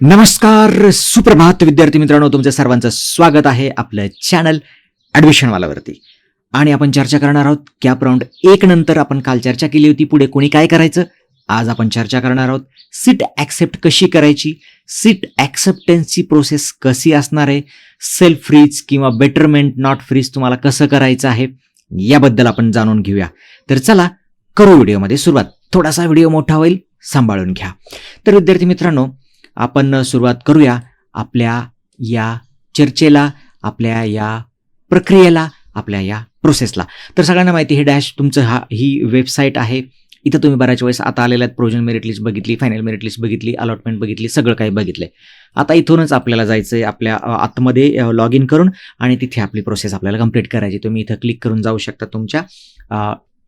नमस्कार सुप्रभात विद्यार्थी मित्रांनो तुमच्या सर्वांचं स्वागत आहे आपलं चॅनल ॲडमिशनवालावरती आणि आपण चर्चा करणार आहोत कॅप राऊंड एक नंतर आपण काल चर्चा केली होती पुढे कोणी काय करायचं? आज आपण चर्चा करणार आहोत सीट ॲक्सेप्ट कशी करायची? सीट ॲक्सेप्टन्सची प्रोसेस कशी असणार आहे? सेल्फ फ्रीज किंवा बेटरमेंट नॉट फ्रीज तुम्हाला कसं करायचं आहे? याबद्दल आपण जाणून घेऊया. तर चला करू व्हिडिओमध्ये सुरुवात. थोडासा व्हिडिओ मोठा होईल सांभाळून घ्या. तर विद्यार्थी मित्रांनो आपण सुरुवात करूया आपल्या या चर्चेला आपल्या या प्रक्रियेला आपल्या या प्रोसेसला तर सगळ्यांना माहिती हे डॅश तुमचं हा ही वेबसाईट आहे. इथं तुम्ही बऱ्याच वेळेस आता आलेल्या प्रोजन मेरिट लिस्ट बघितली फायनल मेरिट लिस्ट बघितली अलॉटमेंट बघितली सगळं काही बघितलं आता इथूनच आपल्याला जायचं आहे आपल्या आतमध्ये लॉग इन करून आणि तिथे आपली प्रोसेस आपल्याला कंप्लीट करायची. तुम्ही इथं क्लिक करून जाऊ शकता तुमच्या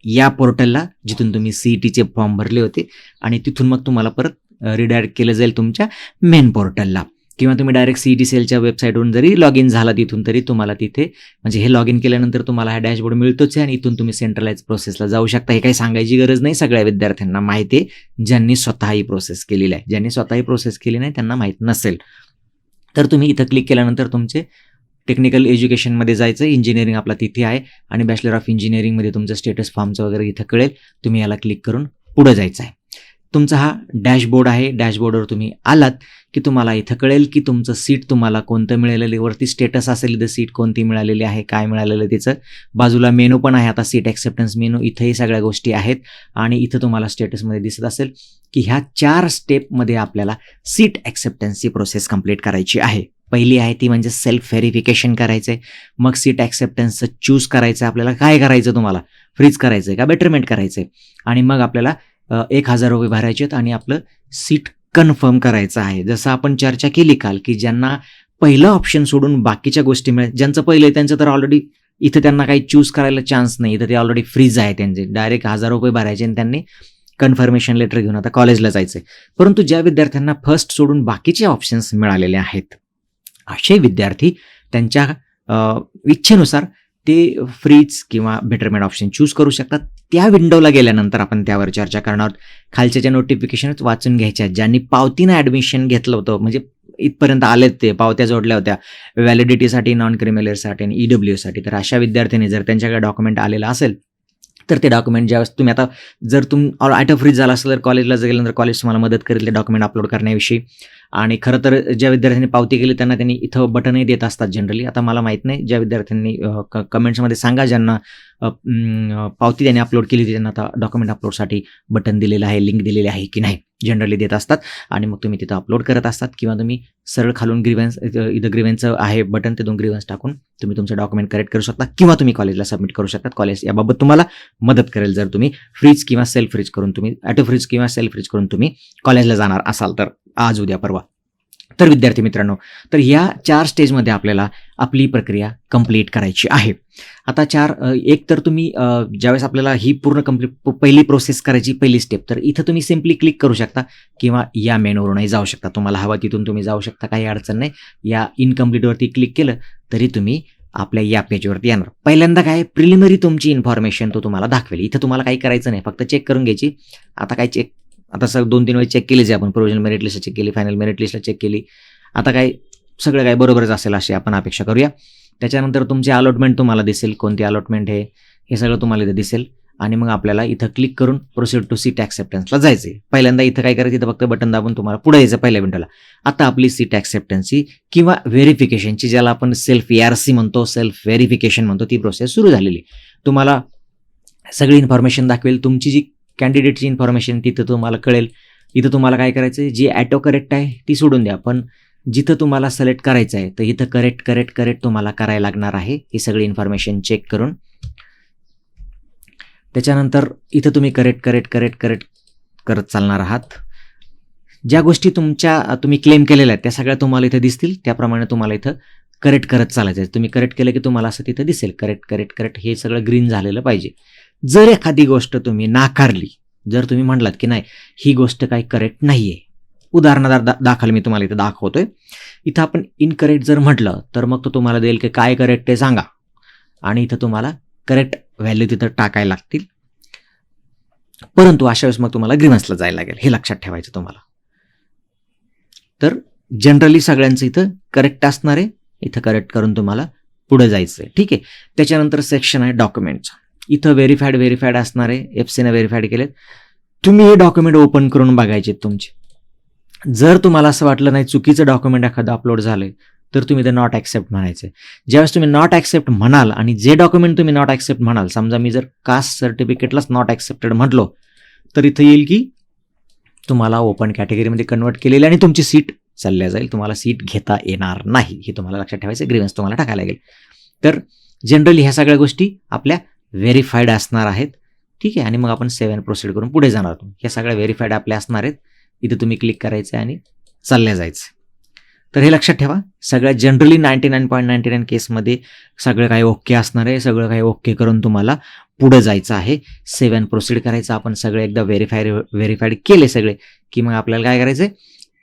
या पोर्टलला जिथून तुम्ही सी ई टीचे फॉर्म भरले होते. आणि तिथून मग तुम्हाला परत रिडायरेक्ट केलं जाईल तुमच्या मेन पोर्टलला किंवा तुम्ही डायरेक्ट सी डी सेलच्या वेबसाईटवरून जरी लॉग इन झाला तिथून तरी तुम्हाला तिथे म्हणजे हे लॉग इन केल्यानंतर तुम्हाला हा डॅशबोर्ड मिळतोच आहे आणि इथून तुम्ही सेंट्रलाइज प्रोसेसला जाऊ शकता. हे काही सांगायची गरज नाही सगळ्या विद्यार्थ्यांना. माहिती आहे ज्यांनी स्वतः ही प्रोसेस केलेली आहे. ज्यांनी स्वतः ही प्रोसेस केली नाही त्यांना माहीत नसेल. तर तुम्ही इथं क्लिक केल्यानंतर तुमचे टेक्निकल एज्युकेशनमध्ये जायचं. इंजिनिअरिंग आपला तिथे आहे आणि बॅचलर ऑफ इंजिनिअरिंगमध्ये तुमचं स्टेटस फॉर्मचं वगैरे इथं कळेल. तुम्ही याला क्लिक करून पुढं जायचं आहे. तुमचा हा डॅशबोर्ड आहे. डॅशबोर्डवर तुम्ही आलात की तुम्हाला इथं कळेल की तुमचं सीट तुम्हाला कोणतं मिळालेलं वरती स्टेटस असेल इथं सीट कोणती मिळालेली आहे काय मिळालेलं तिचं. त्याचं बाजूला मेनू पण आहे. आता सीट ॲक्सेप्टन्स मेनू इथंही सगळ्या गोष्टी आहेत. आणि इथं तुम्हाला स्टेटसमध्ये दिसत असेल की ह्या चार स्टेपमध्ये आपल्याला सीट ॲक्सेप्टन्सची प्रोसेस कंप्लीट करायची आहे. पहिली आहे ती म्हणजे सेल्फ व्हेरिफिकेशन करायचं आहे मग सीट ॲक्सेप्टन्सचं चूज करायचं आहे आपल्याला काय करायचं तुम्हाला? फ्रीज करायचं आहे का? बेटरमेंट करायचं आहे आणि मग आपल्याला एक हजार रुपये भरायचे आहेत आणि आपलं सीट कन्फर्म करायचं आहे. जसं आपण चर्चा केली काल की ज्यांना पहिलं ऑप्शन सोडून बाकीच्या गोष्टी मिळेल ज्यांचं पहिलं आहे त्यांचं तर ऑलरेडी इथं त्यांना काही चूज करायला चान्स नाही. इथं ते ऑलरेडी फ्रीज आहे त्यांचे. डायरेक्ट हजार रुपये भरायचे आणि त्यांनी कन्फर्मेशन लेटर घेऊन आता कॉलेजला जायचं आहे परंतु ज्या विद्यार्थ्यांना फर्स्ट सोडून बाकीचे ऑप्शन्स मिळालेले आहेत असे विद्यार्थी त्यांच्या इच्छेनुसार ते फ्रीज किंवा बेटरमेंट ऑप्शन चूज करू शकतात. त्या विंडोला गेल्यानंतर आपण त्यावर चर्चा करणार आहोत. खालच्या ज्या नोटिफिकेशनच वाचून घ्यायच्या. ज्यांनी पावतीनं ॲडमिशन घेतलं होतं म्हणजे इथपर्यंत आलेत ते पावत्या जोडल्या होत्या. व्हॅलिडिटीसाठी नॉन क्रिमिनलसाठी आणि ई डब्ल्यूसाठी तर अशा विद्यार्थ्यांनी जर त्यांच्याकडे डॉक्युमेंट आलेलं असेल तर ते डॉक्युमेंट ज्यावेळेस तुम्ही आता जर तुम ॲटो फ्रीज झाला असेल तर कॉलेजला गेल्यानंतर कॉलेज तुम्हाला मदत करेल ते डॉक्युमेंट अपलोड करण्याविषयी. आणि खरं तर ज्या विद्यार्थ्यांनी पावती केली त्यांना त्यांनी इथं बटनही देत असतात जनरली आता मला माहीत नाही ज्या विद्यार्थ्यांनी क कमेंट्समध्ये सांगा ज्यांना पावती त्यांनी अपलोड केली होती त्यांना आता डॉक्युमेंट अपलोडसाठी बटन दिलेलं आहे लिंक दिलेली आहे की नाही जनरली देत असतात. आणि मग तुम्ही तिथं अपलोड करत असतात किंवा तुम्ही सरळ खालून ग्रीवेन्स इथं ग्रीवेन्सचं आहे बटन ते दोन ग्रीवेन्स टाकून तुम्ही तुमचं डॉक्युमेंट करेक्ट करू शकता किंवा तुम्ही कॉलेजला सबमिट करू शकता. कॉलेज याबाबत तुम्हाला मदत करेल जर तुम्ही फ्रीज किंवा सेल्फ फ्रीज करून तुम्ही ॲटो फ्रीज किंवा सेल्फ फ्रीज करून तुम्ही कॉलेजला जाणार असाल तर. आज उद्या परवा. तर विद्यार्थी मित्रांनो तर या चार स्टेजमध्ये आपल्याला आपली प्रक्रिया कंप्लीट करायची आहे. आता चार एक तर तुम्ही ज्यावेळेस आपल्याला ही पूर्ण कंप्लीट पहिली प्रोसेस करायची पहिली स्टेप तर इथं तुम्ही सिम्पली क्लिक करू शकता किंवा या मेनूवरूनही जाऊ शकता. तुम्हाला हवा तिथून तुम्ही जाऊ शकता काही अडचण नाही. या इनकम्प्लीटवरती क्लिक केलं तरी तुम्ही आपल्या या पेजवरती येणार. पहिल्यांदा काय प्रिलिमिनरी तुमची इन्फॉर्मेशन तो तुम्हाला दाखवेल. इथं तुम्हाला काही करायचं नाही फक्त चेक करून घ्यायची. आता काय चेक आता सर दोन तीन वेळेस चेक केलीच आहे आपण. प्रोविजनल मेरिट लिस्ट चेक केली फायनल मेरिट लिस्टला चेक केली. आता काय सगळं काय बरोबरच असेल अशी आपण अपेक्षा करूया. त्याच्यानंतर तुमची अलॉटमेंट तुम्हाला दिसेल कोणती अलॉटमेंट आहे हे सगळं तुम्हाला इथं दिसेल. आणि मग आपल्याला इथं क्लिक करून प्रोसीड टू सीट ॲक्सेप्टन्सला जायचं आहे पहिल्यांदा इथं काय करायचं इथं फक्त बटन दाबून तुम्हाला पुढे यायचं पहिल्या विंडोला आता आपली सीट ॲक्सेप्टन्सची किंवा व्हेरिफिकेशनची ज्याला आपण सेल्फ ए आर सी म्हणतो सेल्फ व्हेरिफिकेशन म्हणतो ती प्रोसेस सुरू झालेली तुम्हाला सगळी इन्फॉर्मेशन दाखवेल. तुमची जी कॅन्डिडेटची इन्फॉर्मेशन तिथं तुम्हाला कळेल. इथं तुम्हाला काय करायचं आहे जी ॲटो करेक्ट आहे ती सोडून द्या. पण जिथं तुम्हाला सिलेक्ट करायचं आहे तर इथं करेक्ट करेक्ट करेक्ट तुम्हाला करायला लागणार आहे. ही सगळी इन्फॉर्मेशन चेक करून. त्याच्यानंतर इथं तुम्ही करेक्ट करेक्ट करेक्ट करेक्ट करत चालणार आहात. ज्या गोष्टी तुमच्या तुम्ही क्लेम केलेल्या आहेत त्या सगळ्या तुम्हाला इथं दिसतील. त्याप्रमाणे तुम्हाला इथं करेक्ट करत चालायचं आहे तुम्ही करेक्ट केलं की तुम्हाला असं तिथं दिसेल. करेक्ट करेक्ट करेक्ट हे सगळं ग्रीन झालेलं पाहिजे. जर एखादी गोष्ट तुम्ही नाकारली जर तुम्ही म्हणलात की नाही ही गोष्ट काही करेक्ट नाही आहे उदाहरणादार दा दाखल मी तुम्हाला इथं दाखवतोय. इथं आपण इनकरेक्ट जर म्हटलं तर मग तो तुम्हाला देईल की काय करेक्ट ते सांगा. आणि इथं तुम्हाला करेक्ट व्हॅल्यू तिथं टाकायला लागतील. परंतु अशा वेळेस मग तुम्हाला ग्रीवन्सला जायला लागेल. हे लक्षात ठेवायचं तुम्हाला. तर जनरली सगळ्यांचं इथं करेक्ट असणार आहे. इथं करेक्ट करून तुम्हाला पुढे जायचं आहे ठीक आहे? त्याच्यानंतर सेक्शन आहे डॉक्युमेंटचं इथं व्हेरीफाईड व्हेरीफाईड असणार आहे. एफ सीनं व्हेरीफाईड केलेत. तुम्ही हे डॉक्युमेंट ओपन करून बघायचे तुमचे. जर तुम्हाला असं वाटलं नाही चुकीचं डॉक्युमेंट एखादं अपलोड झालं तर तुम्ही ते नॉट ॲक्सेप्ट म्हणायचं ज्यावेळेस तुम्ही नॉट ॲक्सेप्ट म्हणाल आणि जे डॉक्युमेंट तुम्ही नॉट ॲक्सेप्ट म्हणाल समजा मी जर कास्ट सर्टिफिकेटलाच नॉट ॲक्सेप्टेड म्हटलो तर इथं येईल की तुम्हाला ओपन कॅटेगरीमध्ये कन्वर्ट केलेली आणि तुमची सीट चालल्या जाईल. तुम्हाला सीट घेता येणार नाही. हे तुम्हाला लक्षात ठेवायचं ग्रीवन्स तुम्हाला टाकायला लागेल. तर जनरली ह्या सगळ्या गोष्टी आपल्या व्हेरीफाईड असणार आहेत. ठीक आहे आणि मग आपण सेवन प्रोसीड करून पुढे जाणार आहोत. ह्या सगळ्या व्हेरीफाईड आपल्या असणार आहेत. इथे तुम्ही क्लिक करायचं आणि चालल्या जायचं तर हे लक्षात ठेवा सगळ्या generally ninety nine point ninety nine केसमध्ये सगळं काही ओके असणार आहे सगळं काही ओके करून तुम्हाला पुढं जायचं आहे. सेवन प्रोसीड करायचं आपण सगळे एकदा व्हेरीफाईड व्हेरीफाईड केले सगळे की मग आपल्याला काय करायचं आहे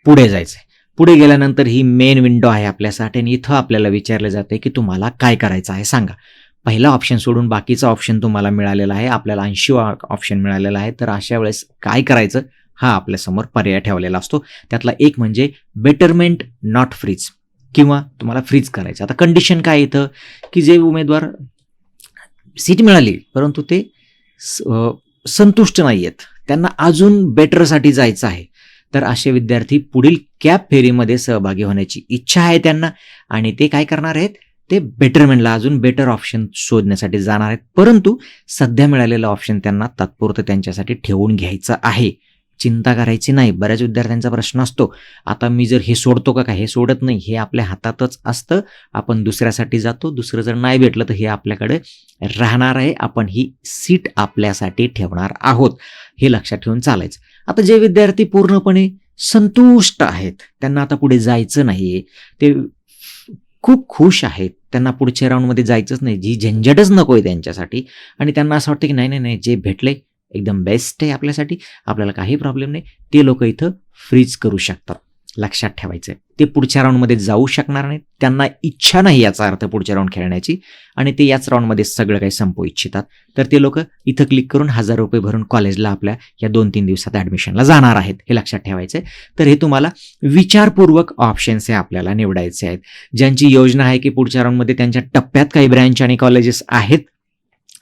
पुढे जायचं आहे पुढे गेल्यानंतर ही मेन विंडो आहे आपल्यासाठी आणि इथं आपल्याला विचारलं जाते की तुम्हाला काय करायचं आहे सांगा. पहिला ऑप्शन सोडून बाकीचा ऑप्शन तुम्हाला मिळालेला आहे. आपल्याला ऐंशी ऑप्शन मिळालेला आहे. तर अशा वेळेस काय करायचं? हा आपल्यासमोर पर्याय ठेवलेला असतो. त्यातला एक म्हणजे बेटरमेंट नॉट फ्रीज किंवा तुम्हाला फ्रीज करायचं. आता कंडिशन काय येतं की जे उमेदवार सीट मिळाली परंतु ते स- संतुष्ट नाही आहेत त्यांना अजून बेटरसाठी जायचं आहे. तर असे विद्यार्थी पुढील कॅप फेरीमध्ये सहभागी होण्याची इच्छा आहे त्यांना. आणि ते काय करणार आहेत? ते बेटरमेंटला अजून बेटर ऑप्शन शोधण्यासाठी जाणार आहेत. परंतु सध्या मिळालेलं ऑप्शन त्यांना तात्पुरतं त्यांच्यासाठी ठेवून घ्यायचं आहे. चिंता करायची नाही. बऱ्याच विद्यार्थ्यांचा प्रश्न असतो आता मी जर हे सोडतो का काय? हे सोडत नाही. हे आपल्या हातातच असतं. आपण दुसऱ्यासाठी जातो. दुसरं जर नाही भेटलं तर हे आपल्याकडे राहणार आहे. आपण ही सीट आपल्यासाठी ठेवणार आहोत. हे लक्षात ठेवून चालायचं. आता जे विद्यार्थी पूर्णपणे संतुष्ट आहेत त्यांना आता पुढे जायचं नाही ते खूप खुश आहेत. त्यांना पुढच्या राऊंडमध्ये जायचंच नाही. जी झंझटच नको आहे त्यांच्यासाठी. आणि त्यांना असं वाटतं की नाही नाही नाही जे भेटले एकदम बेस्ट आहे आपल्यासाठी. आपल्याला काही प्रॉब्लेम नाही. ते लोक इथं फ्रीज करू शकतात. लक्षात ठेवायचं आहे ते पुढच्या राऊंडमध्ये जाऊ शकणार नाहीत. त्यांना इच्छा नाही याचा अर्थ पुढच्या राऊंड खेळण्याची. आणि ते याच राऊंडमध्ये सगळं काही संपवू इच्छितात. तर ते लोक इथं क्लिक करून हजार रुपये भरून कॉलेजला आपल्या या दोन तीन दिवसात ॲडमिशनला जाणार आहेत हे लक्षात ठेवायचं तर हे तुम्हाला विचारपूर्वक ऑप्शन्स हे आपल्याला निवडायचे आहेत. ज्यांची योजना आहे की पुढच्या राऊंडमध्ये त्यांच्या टप्प्यात काही ब्रँच आणि कॉलेजेस आहेत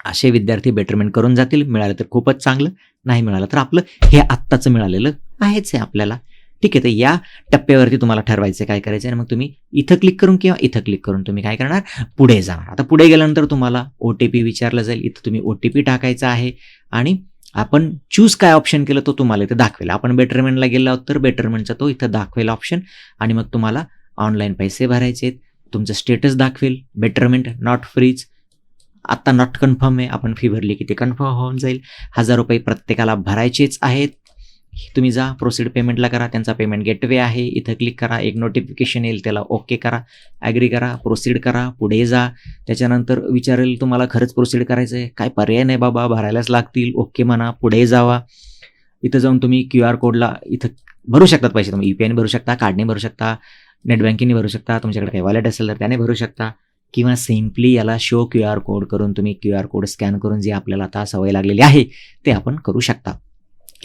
असे विद्यार्थी बेटरमेंट करून जातील. मिळालं तर खूपच चांगलं नाही मिळालं तर आपलं. हे आत्ताचं मिळालेलं आहेच आहे आपल्याला. ठीक आहे तर या टप्प्यावरती तुम्हाला ठरवायचं आहे काय करायचं आणि मग तुम्ही इथं क्लिक करून किंवा इथं क्लिक करून तुम्ही काय करणार? पुढे जाणार. आता पुढे गेल्यानंतर तुम्हाला ओ टी पी विचारलं जाईल. इथं तुम्ही ओ टी पी टाकायचा आहे आणि आपण चूज काय ऑप्शन केलं तो तुम्हाला इथं दाखवेल. आपण बेटरमेंटला गेलो आहोत तर बेटरमेंटचा तो इथं दाखवेल ऑप्शन आणि मग तुम्हाला ऑनलाईन पैसे भरायचे आहेत. तुमचं स्टेटस दाखवेल. बेटरमेंट नॉट फ्रीज आत्ता नॉट कन्फर्म आहे. आपण फी भरली की ते कन्फर्म होऊन जाईल. हजार रुपये प्रत्येकाला भरायचेच आहेत. तुम्ही जा प्रोसीड पेमेंटला करा त्यांचा पेमेंट गेटवे आहे. इथं क्लिक करा एक नोटिफिकेशन येईल त्याला ओके करा. ॲग्री करा प्रोसीड करा पुढे जा. त्याच्यानंतर विचारेल तुम्हाला खरंच प्रोसीड करायचं आहे काय पर्याय नाही बाबा भरायलाच लागतील. ओके म्हणा पुढे जावा. इथं जाऊन तुम्ही क्यू आर कोडला इथं भरू शकतात पैसे. तुम्ही यू पी आयने भरू शकता कार्डने भरू शकता नेट बँकिंगने भरू शकता तुमच्याकडे काही वॉलेट असेल तर त्याने भरू शकता. किंवा सिम्पली याला शो क्यू आर कोड करून तुम्ही क्यू आर कोड स्कॅन करून जे आपल्याला आता सवय लागलेली आहे ते आपण करू शकता.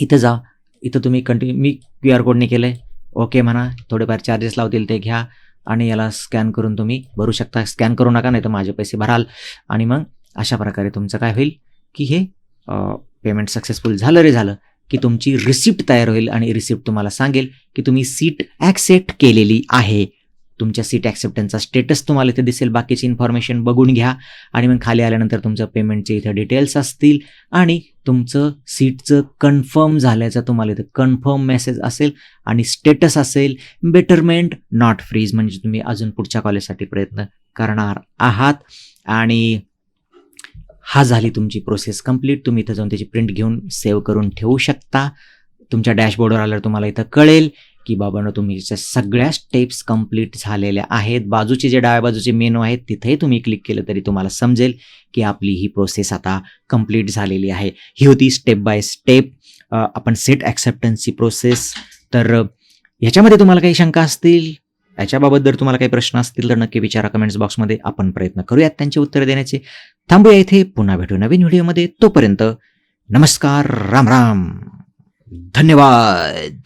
इथं जा इथं तुम्ही कंटिन्यू मी क्यू आर कोडने केलं आहे ओके म्हणा थोडेफार चार्जेस लावतील ते घ्या आणि याला स्कॅन करून तुम्ही भरू शकता. स्कॅन करू नका नाही तर माझे पैसे भराल. आणि मग अशा प्रकारे तुमचं काय होईल की हे पेमेंट सक्सेसफुल झालं रे झालं की तुमची रिसिप्ट तयार होईल आणि रिसिप्ट तुम्हाला सांगेल की तुम्ही सीट ॲक्सेप्ट केलेली आहे. तुमच्या सीट ॲक्सेप्टन्सचा स्टेटस तुम्हाला इथे दिसेल. बाकीची इन्फॉर्मेशन बघून घ्या. आणि मग खाली आल्यानंतर तुमचं पेमेंटचे इथं डिटेल्स असतील. आणि तुमचं सीटचं कन्फर्म झाल्याचं तुम्हाला इथं कन्फर्म मेसेज असेल. आणि स्टेटस असेल बेटरमेंट नॉट फ्रीज म्हणजे तुम्ही अजून पुढच्या कॉलेजसाठी प्रयत्न करणार आहात. आणि हा झाली तुमची प्रोसेस कंप्लीट तुम्ही इथं जाऊन त्याची प्रिंट घेऊन सेव्ह करून ठेवू शकता. तुमच्या डॅशबोर्डवर आल्यावर तुम्हाला इथं कळेल. की बाबांनो तुम्ही सगळ्या स्टेप्स कंप्लीट झालेल्या आहेत बाजूचे जे डाव्या बाजूचे मेनू आहेत तिथेही तुम्ही क्लिक केलं तरी तुम्हाला समजेल की आपली ही प्रोसेस आता कंप्लीट झालेली आहे. ही होती स्टेप बाय स्टेप आपण सेट ॲक्सेप्टन्सची प्रोसेस तर ह्याच्यामध्ये तुम्हाला काही शंका असतील? याच्याबाबत जर तुम्हाला काही प्रश्न असतील तर नक्की विचारा कमेंट्स बॉक्समध्ये आपण प्रयत्न करूयात त्यांची उत्तरं देण्याचे. थांबूया इथे. पुन्हा भेटू नवीन व्हिडिओमध्ये. तोपर्यंत नमस्कार राम राम धन्यवाद.